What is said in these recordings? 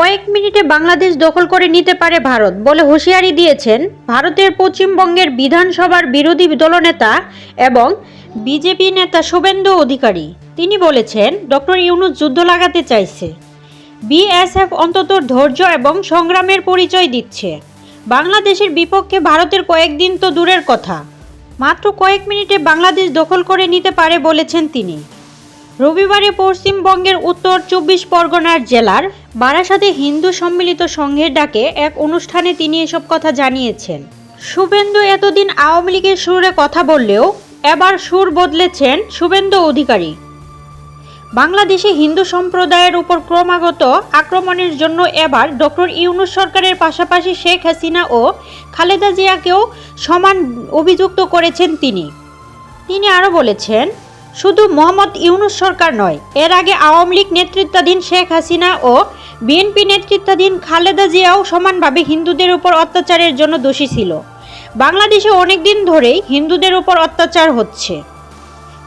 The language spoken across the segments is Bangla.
কয়েক মিনিটে বাংলাদেশ দখল করে নিতে পারে ভারত বলে হুঁশিয়ারি দিয়েছেন ভারতের পশ্চিমবঙ্গের বিধানসভার বিরোধী দলনেতা এবং বিজেপি নেতা শুভেন্দু অধিকারী। তিনি বলেছেন, ডক্টর ইউনুস যুদ্ধ লাগাতে চাইছে। বিএসএফ অন্তত ধৈর্য এবং সংগ্রামের পরিচয় দিচ্ছে। বাংলাদেশের বিপক্ষে ভারতের কয়েকদিন তো দূরের কথা। মাত্র কয়েক মিনিটে বাংলাদেশ দখল করে নিতে পারে বলেছেন তিনি। রবিবারে পশ্চিমবঙ্গের উত্তর চব্বিশ পরগনার জেলার বারাসাতে হিন্দু সম্মিলিত সংঘের ডাকে এক অনুষ্ঠানে তিনি এসব কথা জানিয়েছেন। শুভেন্দু এতদিন আওয়ামী লীগের সুরে কথা বললেও এবার সুর বদলেছেন শুভেন্দু অধিকারী। বাংলাদেশে হিন্দু সম্প্রদায়ের উপর ক্রমাগত আক্রমণের জন্য এবার ডক্টর ইউনুস সরকারের পাশাপাশি শেখ হাসিনা ও খালেদা জিয়াকেও সমান অভিযুক্ত করেছেন তিনি। তিনি আরও বলেছেন শুধু মোহাম্মদ ইউনুস সরকার নয়, এর আগে আওয়ামী লীগ নেতৃত্বাধীন শেখ হাসিনা ও বিএনপি নেতৃত্বাধীন খালেদা জিয়াও সমানভাবে হিন্দুদের উপর অত্যাচারের জন্য দোষী ছিল। বাংলাদেশে অনেক দিন ধরেই হিন্দুদের উপর অত্যাচার হচ্ছে।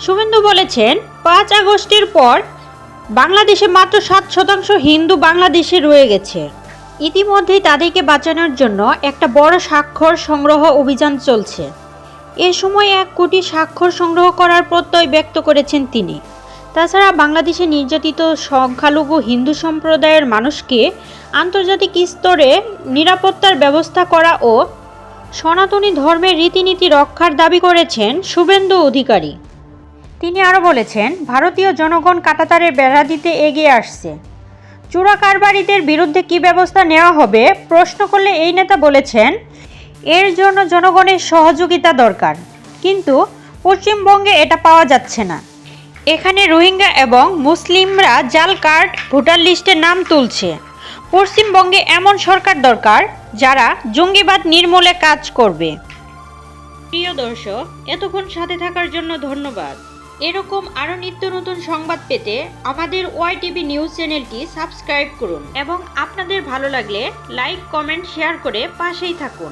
শুভেন্দু বলেছেন, পাঁচ আগস্টের পর বাংলাদেশে মাত্র সাত শতাংশ হিন্দু বাংলাদেশে রয়ে গেছে। ইতিমধ্যেই তাদেরকে বাঁচানোর জন্য একটা বড় স্বাক্ষর সংগ্রহ অভিযান চলছে। এ সময় এক কোটি স্বাক্ষর সংগ্রহ করার প্রত্যয় ব্যক্ত করেছেন তিনি। তাছাড়া বাংলাদেশে নির্যাতিত সংখ্যালঘু হিন্দু সম্প্রদায়ের মানুষকে আন্তর্জাতিক স্তরে নিরাপত্তার ব্যবস্থা করা ও সনাতনী ধর্মের রীতিনীতি রক্ষার দাবি করেছেন শুভেন্দু অধিকারী। তিনি আরও বলেছেন, ভারতীয় জনগণ কাটাতারের বেড়া দিতে এগিয়ে আসছে। চোরা কারবারিদের বিরুদ্ধে কী ব্যবস্থা নেওয়া হবে প্রশ্ন করলে এই নেতা বলেছেন এর জন্য জনগণের সহযোগিতা দরকার। কিন্তু পশ্চিমবঙ্গে এটা পাওয়া যাচ্ছে না। এখানে রোহিঙ্গা এবং মুসলিমরা জাল কার্ড, ভোটার লিস্টে নাম তুলছে। পশ্চিমবঙ্গে এমন সরকার দরকার যারা জঙ্গিবাদ নির্মূলে কাজ করবে। প্রিয় দর্শক, এতক্ষণ সাথে থাকার জন্য ধন্যবাদ। এরকম আরও নিত্য নতুন সংবাদ পেতে আমাদের ওয়াই টিভি নিউজ চ্যানেলটি সাবস্ক্রাইব করুন এবং আপনাদের ভালো লাগলে লাইক, কমেন্ট, শেয়ার করে পাশেই থাকুন।